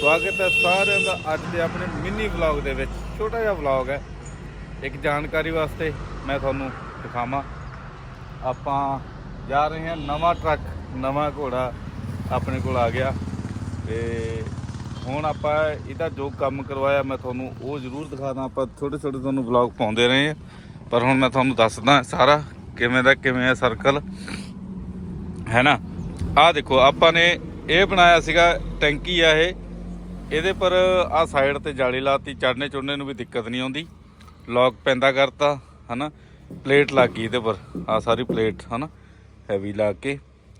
ਸਵਾਗਤ ਹੈ ਸਾਰਿਆਂ ਦਾ ਅੱਜ ਦੇ ਆਪਣੇ ਮਿੰਨੀ ਵਲੌਗ ਦੇ ਵਿੱਚ। ਛੋਟਾ ਜਿਹਾ ਵਲੌਗ ਹੈ। ਇੱਕ ਜਾਣਕਾਰੀ ਵਾਸਤੇ ਮੈਂ ਤੁਹਾਨੂੰ ਦਿਖਾਵਾਂ। ਆਪਾਂ ਜਾ ਰਹੇ ਹਾਂ ਨਵਾਂ ਟਰੱਕ, ਨਵਾਂ ਘੋੜਾ ਆਪਣੇ ਕੋਲ ਆ ਗਿਆ। ਤੇ ਹੁਣ ਆਪਾਂ ਇਹਦਾ ਜੋ ਕੰਮ ਕਰਵਾਇਆ ਮੈਂ ਤੁਹਾਨੂੰ ਉਹ ਜ਼ਰੂਰ ਦਿਖਾਦਾ। ਆਪਾਂ ਛੋਟੇ ਛੋਟੇ ਤੁਹਾਨੂੰ ਵਲੌਗ ਪਾਉਂਦੇ ਰਹੇ ਹਾਂ। ਪਰ ਹੁਣ ਮੈਂ ਤੁਹਾਨੂੰ ਦੱਸਦਾ ਸਾਰਾ ਕਿਵੇਂ ਦਾ ਕਿਵੇਂ ਹੈ ਸਰਕਲ ਹੈ ਨਾ? ਆਹ ਦੇਖੋ, ਆਪਾਂ ਨੇ ਇਹ ਬਣਾਇਆ ਸੀਗਾ ਟੈਂਕੀ ਆ ਇਹ। ਇਹਦੇ ਪਰ ਆ ਸਾਈਡ ਤੇ ਜਾਲੀ ਲਾਤੀ ਚੜਨੇ ਚੁੜਨੇ ਨੂੰ ਵੀ ਦਿੱਕਤ ਨਹੀਂ ਆਉਂਦੀ। ਲੌਕ ਪੈਂਦਾ ਕਰਤਾ, ਹਨਾ? ਪਲੇਟ ਲੱਗ ਗਈ ਇਹਦੇ ਪਰ ਆ ਸਾਰੀ ਪਲੇਟ ਹਨਾ? ਹੈਵੀ ਲਾ ਕੇ।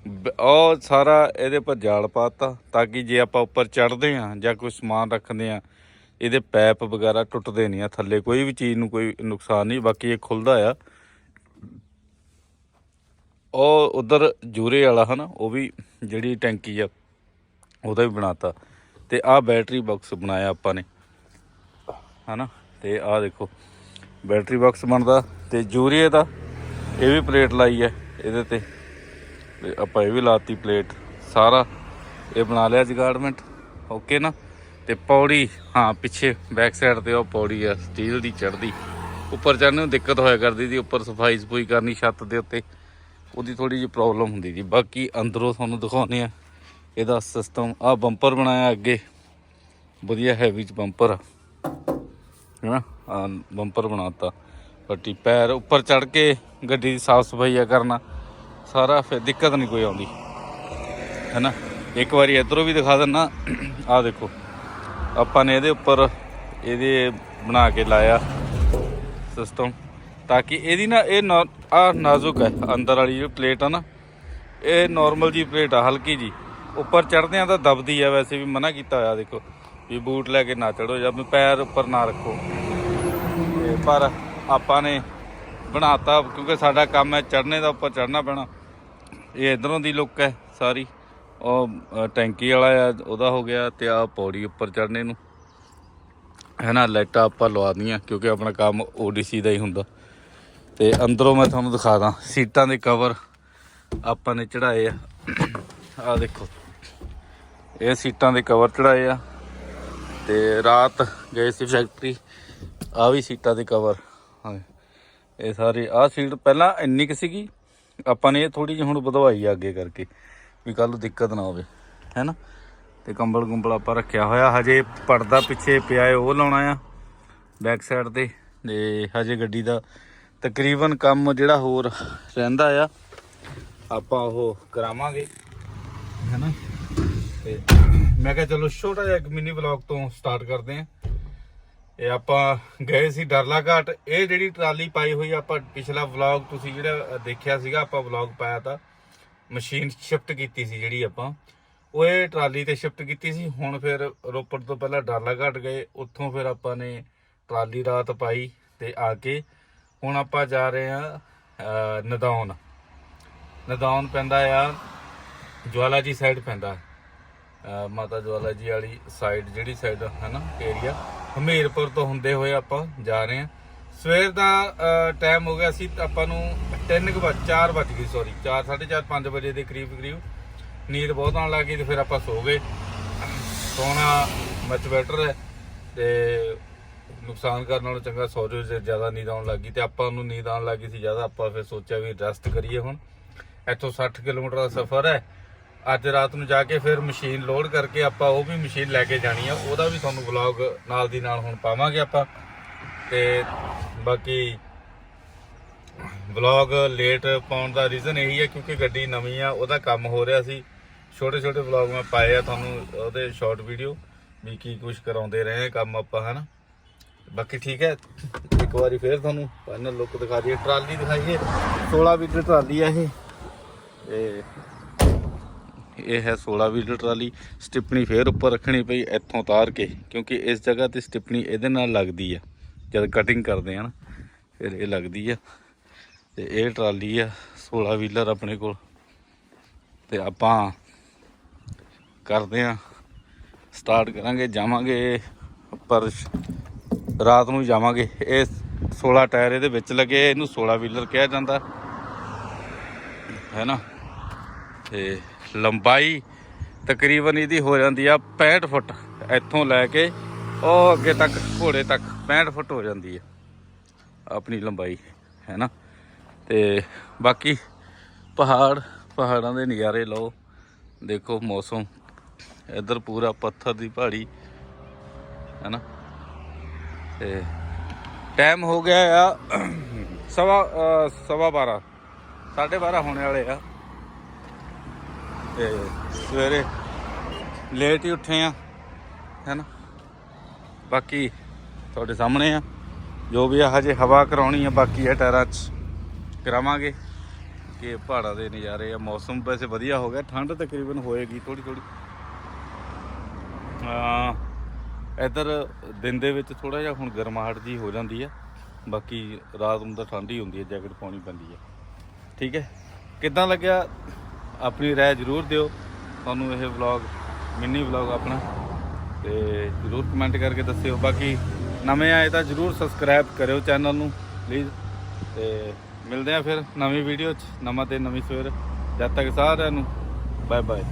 ਬ- ਉਹ ਸਾਰਾ ਇਹਦੇ ਪਰ ਜਾਲ ਪਾਤਾ, ਤਾਂ ਕਿ ਜੇ ਆਪਾਂ ਉੱਪਰ ਚੜਦੇ ਆ ਜਾਂ ਕੋਈ ਸਮਾਨ ਰੱਖਦੇ ਆ ਇਹਦੇ ਪੈਪ ਵਗੈਰਾ ਟੁੱਟਦੇ ਨਹੀਂ ਆ ਥੱਲੇ। ਕੋਈ ਵੀ ਚੀਜ਼ ਨੂੰ ਕੋਈ ਨੁਕਸਾਨ ਨਹੀਂ, ਬਾਕੀ ਇਹ ਖੁੱਲਦਾ ਆ। ਉਹ ਉਧਰ ਜੂਰੇ ਵਾਲਾ, ਹਨਾ? ਉਹ ਵੀ ਜਿਹੜੀ ਟੈਂਕੀ ਆ, ਉਹਦਾ ਵੀ ਬਣਾਤਾ। ਤੇ ਆਹ ਬੈਟਰੀ ਬਾਕਸ ਬਣਾਇਆ ਆਪਾਂ ਨੇ। ਹਨਾ? ਤੇ ਆਹ ਦੇਖੋ, ਬੈਟਰੀ ਬਾਕਸ ਬਣਦਾ ਤੇ ਜੂਰੀਏ ਦਾ, ਇਹ ਵੀ ਪਲੇਟ ਲਾਈ ਹੈ ਇਹਦੇ ਤੇ। ਤੇ ਆਪਾਂ ਇਹ ਵੀ ਲਾਤੀ ਪਲੇਟ। ਸਾਰਾ ਇਹ ਬਣਾ ਲਿਆ ਜਗਾਰਡਮੈਂਟ ਓਕੇ ਨਾ? ਤੇ ਪੌੜੀ, ਹਾਂ, ਪਿੱਛੇ ਬੈਕ ਸਾਈਡ ਤੇ ਉਹ ਪੌੜੀ ਆ, ਸਟੀਲ ਦੀ ਚੜਦੀ ਉੱਪਰ ਚੜ੍ਹਨ ਨੂੰ ਦਿੱਕਤ ਹੋਇਆ ਕਰਦੀ ਸੀ, ਉੱਪਰ ਸਫ਼ਾਈ ਸਫੂਈ ਕਰਨੀ ਛੱਤ ਦੇ ਉੱਤੇ। ਉਹਦੀ ਥੋੜੀ ਜਿਹੀ ਪ੍ਰੋਬਲਮ ਹੁੰਦੀ ਸੀ। ਬਾਕੀ ਅੰਦਰੋਂ ਤੁਹਾਨੂੰ ਦਿਖਾਉਂਦੇ ਆ ਇਹਦਾ ਸਿਸਟਮ ਆ ਬੰਪਰ ਬਣਾਇਆ ਅੱਗੇ। ਵਧੀਆ ਹੈਵੀ ਚ ਬੰਪਰ ਆ। ਹੈਨਾ? ਆ ਬੰਪਰ ਬਣਾਤਾ। ਪੱਟੀ ਪੈਰ ਉੱਪਰ ਚੜ ਕੇ ਗੱਡੀ ਦੀ ਸਾਫ਼ ਸਫ਼ਾਈ ਆ ਕਰਨਾ। ਸਾਰਾ ਫਿਰ ਦਿੱਕਤ ਨਹੀਂ ਕੋਈ ਆਉਂਦੀ। ਹੈਨਾ? ਇੱਕ ਵਾਰੀ ਇਧਰੋਂ ਵੀ ਦਿਖਾ ਦਿੰਨਾ। ਆ ਦੇਖੋ। ਆਪਾਂ ਨੇ ਇਹਦੇ ਉੱਪਰ ਇਹਦੇ ਬਣਾ ਕੇ ਲਾਇਆ ਸਿਸਟਮ ਤਾਂ ਕਿ ਇਹਦੀ ਨਾ ਇਹ ਆ ਨਾਜ਼ੁਕ ਹੈ ਅੰਦਰ ਵਾਲੀ ਜੋ ਪਲੇਟ ਆ ਨਾ, ਇਹ ਨਾਰਮਲ ਜੀ ਪਲੇਟ ਆ, ਹਲਕੀ ਜੀ। ਉੱਪਰ ਚੜਦਿਆਂ ਤਾਂ ਦਬਦੀ ਆ ਵੈਸੇ ਵੀ, ਮਨਾ ਕੀਤਾ ਹੋਇਆ, ਦੇਖੋ, ਵੀ ਬੂਟ ਲੈ ਕੇ ਨਾ ਚੜੋ ਜਾਂ ਪੈਰ ਉੱਪਰ ਨਾ ਰੱਖੋ। ਤੇ ਪਰ ਆਪਾਂ ਨੇ ਬਣਾਤਾ, ਕਿਉਂਕਿ ਸਾਡਾ ਕੰਮ ਹੈ ਚੜਨੇ ਦਾ, ਉੱਪਰ ਚੜਨਾ ਪੈਣਾ। ਇਹ ਇਧਰੋਂ ਦੀ ਲੁੱਕ ਹੈ ਸਾਰੀ। ਉਹ ਟੈਂਕੀ ਵਾਲਾ ਆ, ਉਹਦਾ ਹੋ ਗਿਆ ਤੇ ਆ ਪੌੜੀ ਉੱਪਰ ਚੜਨੇ ਨੂੰ। ਹੈ ਨਾ, ਲਾਈਟਾਂ ਆਪਾਂ ਲਵਾ ਦੀਆਂ, ਕਿਉਂਕਿ ਆਪਣਾ ਕੰਮ ਓਡੀਸੀ ਦਾ ਹੀ ਹੁੰਦਾ। ਤੇ ਅੰਦਰੋਂ ਮੈਂ ਤੁਹਾਨੂੰ ਦਿਖਾ ਦਾਂ, ਸੀਟਾਂ ਦੇ ਕਵਰ ਆਪਾਂ ਨੇ ਚੜਾਏ ਆ। ਆ ਦੇਖੋ। ਇਹ ਸੀਟਾਂ ਦੇ ਕਵਰ ਚੜਾਏ ਆ ਤੇ ਰਾਤ ਗਏ ਸੀ ਫੈਕਟਰੀ ਆ ਵੀ ਸੀਟਾਂ ਦੇ ਕਵਰ ਹਾਂ, ਇਹ ਸਾਰੇ ਆ ਸੀਟ ਪਹਿਲਾਂ ਇੰਨੀ ਕਿ ਸੀਗੀ, ਆਪਾਂ ਨੇ ਇਹ ਥੋੜੀ ਜਿਹੀ ਹੁਣ ਵਧਵਾਈ ਆ ਅੱਗੇ ਕਰਕੇ, ਵੀ ਕੱਲ ਨੂੰ ਦਿੱਕਤ ਨਾ ਹੋਵੇ, ਹੈਨਾ? ਤੇ ਕੰਬਲ ਗੁੰਬਲ ਆਪਾਂ ਰੱਖਿਆ ਹੋਇਆ, ਹਜੇ ਪਰਦਾ ਪਿੱਛੇ ਪਿਆ ਹੈ ਉਹ ਲਾਉਣਾ ਆ ਬੈਕ ਸਾਈਡ ਤੇ ਤੇ ਹਜੇ ਗੱਡੀ ਦਾ ਤਕਰੀਬਨ ਕੰਮ ਜਿਹੜਾ ਹੋਰ ਰਹਿੰਦਾ ਆ, ਆਪਾਂ ਉਹ ਕਰਾਵਾਂਗੇ। ਹੈਨਾ? ਤੇ ਮੈਂ ਕਿਹਾ ਚਲੋ ਛੋਟਾ ਜਿਹਾ ਇੱਕ ਮਿਨੀ ਵਲੌਗ ਤੋਂ ਸਟਾਰਟ ਕਰਦੇ ਆਂ ਇਹ ਆਪਾਂ ਗਏ ਸੀ ਡਰਲਾ ਘਾਟ। ਇਹ ਜਿਹੜੀ ਟਰਾਲੀ ਪਾਈ ਹੋਈ ਆਪਾਂ ਪਿਛਲਾ ਵਲੌਗ ਤੁਸੀਂ ਜਿਹੜਾ ਦੇਖਿਆ ਸੀਗਾ, ਆਪਾਂ ਵਲੌਗ ਪਾਇਆ ਤਾਂ ਮਸ਼ੀਨ ਸ਼ਿਫਟ ਕੀਤੀ ਸੀ ਜਿਹੜੀ ਆਪਾਂ। ਉਹ ਇਹ ਟਰਾਲੀ ਤੇ ਸ਼ਿਫਟ ਕੀਤੀ ਸੀ। ਹੁਣ ਫਿਰ ਰੋਪੜ ਤੋਂ ਪਹਿਲਾਂ ਡਰਲਾ ਘਾਟ ਗਏ। ਉੱਥੋਂ ਫਿਰ ਆਪਾਂ ਨੇ ਟਰਾਲੀ ਰਾਤ ਪਾਈ ਤੇ ਆ ਕੇ ਹੁਣ ਆਪਾਂ ਜਾ ਰਹੇ ਆ ਨਦੌਨ ਨਦੌਨ ਪੈਂਦਾ ਆ ਜਵਾਲਾ ਜੀ ਸਾਈਡ ਪੈਂਦਾ। ਮਾਤਾ ਜਵਾਲਾ ਜੀ ਵਾਲੀ ਸਾਈਡ ਜਿਹੜੀ ਸਾਈਡ ਹੈ ਨਾ ਏਰੀਆ ਹਮੀਰਪੁਰ ਤੋਂ ਹੁੰਦੇ ਹੋਏ ਆਪਾਂ ਜਾ ਰਹੇ ਹਾਂ। ਸਵੇਰ ਦਾ ਟਾਈਮ ਹੋ ਗਿਆ ਸੀ, ਆਪਾਂ ਨੂੰ 3 ਕੁ ਵਜੇ 4 ਵਜ ਗਈ ਸੌਰੀ 4 4:30 5 ਵਜੇ ਦੇ ਕਰੀਬ ਕਰੀਬ। ਨੀਂਦ ਬਹੁਤ ਆਉਣ ਲੱਗੀ ਤੇ ਫਿਰ ਆਪਾਂ ਸੋ ਗਏ। ਸੋਣਾ ਮਚ ਬੈਟਰ ਹੈ ਤੇ ਨੁਕਸਾਨ ਕਰਨ ਨਾਲੋਂ ਚੰਗਾ ਸੌ ਜੇ ਜ਼ਿਆਦਾ ਨੀਂਦ ਆਉਣ ਲੱਗੀ ਤੇ ਆਪਾਂ ਨੂੰ ਨੀਂਦ ਆਉਣ ਲੱਗੀ ਸੀ, ਜ਼ਿਆਦਾ ਆਪਾਂ ਫਿਰ ਸੋਚਿਆ ਵੀ ਰੈਸਟ ਕਰੀਏ ਹੁਣ। ਇੱਥੋਂ 60 ਕਿਲੋਮੀਟਰ ਦਾ ਸਫ਼ਰ ਹੈ। ਅੱਜ ਰਾਤ ਨੂੰ ਜਾ ਕੇ ਫਿਰ ਮਸ਼ੀਨ ਲੋਡ ਕਰਕੇ ਆਪਾਂ ਉਹ ਵੀ ਮਸ਼ੀਨ ਲੈ ਕੇ ਜਾਣੀ ਆ। ਉਹਦਾ ਵੀ ਤੁਹਾਨੂੰ ਵਲੌਗ ਨਾਲ ਦੀ ਨਾਲ ਹੁਣ ਪਾਵਾਂਗੇ ਆਪਾਂ। ਤੇ ਬਾਕੀ ਵਲੌਗ ਲੇਟ ਪਾਉਣ ਦਾ ਰੀਜ਼ਨ ਇਹੀ ਹੈ ਕਿਉਂਕਿ ਗੱਡੀ ਨਵੀਂ ਆ, ਉਹਦਾ ਕੰਮ ਹੋ ਰਿਹਾ ਸੀ। ਛੋਟੇ ਛੋਟੇ ਵਲੌਗ ਮੈਂ ਪਾਏ ਆ ਤੁਹਾਨੂੰ ਉਹਦੇ ਸ਼ਾਰਟ ਵੀਡੀਓ ਵੀ ਕੀ ਕੁਝ ਕਰਾਉਂਦੇ ਰਹੇ ਆ ਕੰਮ ਆਪਾਂ, ਹਨਾ। ਬਾਕੀ ਠੀਕ ਹੈ ਇੱਕ ਵਾਰੀ ਫੇਰ ਤੁਹਾਨੂੰ ਫਾਈਨਲ ਲੁੱਕ ਦਿਖਾ ਦਈਏ। ਟਰਾਲੀ ਦਿਖਾਈਏ। 16 ਵੀਟਰ ਟਰਾਲੀ ਆ ਇਹ। ਤੇ ਇਹ ਹੈ 16 ਵੀਲਰ ਟਰਾਲੀ। ਸਟਿਪਣੀ ਫੇਰ ਉੱਪਰ ਰੱਖਣੀ ਪਈ, ਇੱਥੋਂ ਉਤਾਰ ਕੇ, ਕਿਉਂਕਿ ਇਸ ਜਗ੍ਹਾ ਤੇ ਸਟਿਪਣੀ ਇਹਦੇ ਨਾਲ ਲੱਗਦੀ ਆ। ਜਦ ਕਟਿੰਗ ਕਰਦੇ ਆ ਨਾ, ਫਿਰ ਇਹ ਲੱਗਦੀ ਆ। ਤੇ ਇਹ ਟਰਾਲੀ ਆ 16 ਵੀਲਰ ਆਪਣੇ ਕੋਲ। ਤੇ ਆਪਾਂ ਕਰਦੇ ਆ ਸਟਾਰਟ ਕਰਾਂਗੇ, ਜਾਵਾਂਗੇ, ਪਰ ਰਾਤ ਨੂੰ ਜਾਵਾਂਗੇ। ਇਹ 16 ਟਾਇਰ ਇਹਦੇ ਵਿੱਚ ਲੱਗੇ, ਇਹਨੂੰ 16 ਵੀਲਰ ਕਿਹਾ ਜਾਂਦਾ। ਹੈ ਨਾ? ਤੇ ਲੰਬਾਈ ਤਕਰੀਬਨ ਇਹਦੀ ਹੋ ਜਾਂਦੀ ਆ 65 ਫੁੱਟ। ਇੱਥੋਂ ਲੈ ਕੇ ਉਹ ਅੱਗੇ ਤੱਕ, ਘੋੜੇ ਤੱਕ 65 ਫੁੱਟ ਹੋ ਜਾਂਦੀ ਆ ਆਪਣੀ ਲੰਬਾਈ ਹੈ ਨਾ ਤੇ ਬਾਕੀ ਪਹਾੜ, ਪਹਾੜਾਂ ਦੇ ਨਜ਼ਾਰੇ ਲਓ, ਦੇਖੋ ਮੌਸਮ। ਇੱਧਰ ਪੂਰਾ ਪੱਥਰ ਦੀ ਪਹਾੜੀ ਹੈ ਨਾ ਤੇ ਟਾਈਮ ਹੋ ਗਿਆ ਆ ਸਵਾ ਸਵਾ 12 ਸਾਢੇ 12 ਹੋਣੇ ਵਾਲੇ ਆ। ਤੇ ਸਵੇਰੇ ਲੇਟ ਹੀ ਉੱਠੇ ਆ ਹੈ ਨਾ ਬਾਕੀ ਤੁਹਾਡੇ ਸਾਹਮਣੇ ਆ, ਜੋ ਵੀ ਆ, ਹਜੇ ਹਵਾ ਕਰਾਉਣੀ ਆ, ਬਾਕੀ ਆ ਟਾਇਰਾਂ 'ਚ ਕਰਾਵਾਂਗੇ। ਕਿ ਪਹਾੜਾਂ ਦੇ ਨਜ਼ਾਰੇ ਆ, ਮੌਸਮ ਵੈਸੇ ਵਧੀਆ ਹੋ ਗਿਆ, ਠੰਡ ਤਕਰੀਬਨ ਹੋਏਗੀ ਥੋੜੀ ਥੋੜੀ ਆ ਇੱਧਰ ਦਿਨ ਦੇ ਵਿੱਚ ਥੋੜਾ ਜਿਹਾ ਹੁਣ ਗਰਮਾਹਟ ਜੀ ਹੋ ਜਾਂਦੀ ਆ, ਬਾਕੀ ਰਾਤ ਨੂੰ ਤਾਂ ਠੰਡ ਹੀ ਹੁੰਦੀ ਹੈ ਜੈਕਟ ਪਾਉਣੀ ਪੈਂਦੀ ਹੈ ਠੀਕ ਹੈ? ਕਿੱਦਾਂ ਲੱਗਿਆ ਆਪਣੀ ਰਾਏ ਜ਼ਰੂਰ ਦਿਓ। ਤੁਹਾਨੂੰ ਇਹ ਵਲੌਗ ਮਿੰਨੀ ਵਲੌਗ ਆਪਣਾ। ਤੇ ਜ਼ਰੂਰ ਕਮੈਂਟ ਕਰਕੇ ਦੱਸਿਓ। ਬਾਕੀ ਨਵੇਂ ਆਏ ਤਾਂ ਜ਼ਰੂਰ ਸਬਸਕ੍ਰਾਈਬ ਕਰਿਓ ਚੈਨਲ ਨੂੰ ਪਲੀਜ਼ ਤੇ ਮਿਲਦੇ ਆ ਫਿਰ ਨਵੀਂ ਵੀਡੀਓ 'ਚ। ਨਵਾਂ ਤੇ ਨਵੀਂ ਸਵੇਰ। ਜਦ ਤੱਕ ਸਾਰਿਆਂ ਨੂੰ ਬਾਏ ਬਾਏ